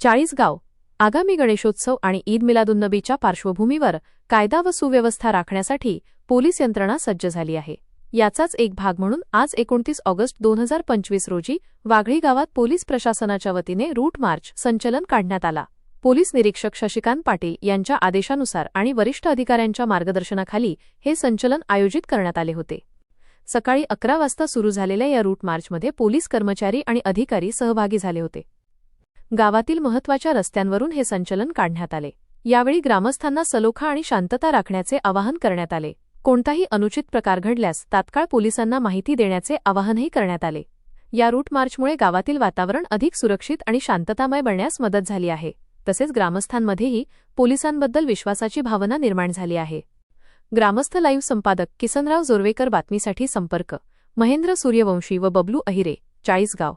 चाळीसगाव आगामी गणेशोत्सव आणि ईद मिलादुन्नबीच्या पार्श्वभूमीवर कायदा व सुव्यवस्था राखण्यासाठी पोलीस यंत्रणा सज्ज झाली आहे. याचाच एक भाग म्हणून आज एकोणतीस ऑगस्ट दोन हजार पंचवीस रोजी वाघळी गावात पोलीस प्रशासनाच्या वतीने रूट मार्च संचलन काढण्यात आला. पोलीस निरीक्षक शशिकांत पाटील यांच्या आदेशानुसार आणि वरिष्ठ अधिकाऱ्यांच्या मार्गदर्शनाखाली हे संचलन आयोजित करण्यात आले होते. सकाळी अकरा वाजता सुरू झालेल्या या रूट मार्चमध्ये पोलीस कर्मचारी आणि अधिकारी सहभागी झाले होते. गावातील महत्त्वाच्या रस्त्यांवरून हे संचलन काढण्यात आले. यावेळी ग्रामस्थांना सलोखा आणि शांतता राखण्याचे आवाहन करण्यात आले. कोणताही अनुचित प्रकार घडल्यास तात्काळ पोलिसांना माहिती देण्याचे आवाहनही करण्यात आले. या रूट मार्चमुळे गावातील वातावरण अधिक सुरक्षित आणि शांततामय बनण्यास मदत झाली आहे. तसेच ग्रामस्थांमध्येही पोलिसांबद्दल विश्वासाची भावना निर्माण झाली आहे. ग्रामस्थ लाईव्ह संपादक किसनराव जोरवेकर बातमीसाठी संपर्क. महेंद्र सूर्यवंशी व बबलू अहिरे चाळीसगाव.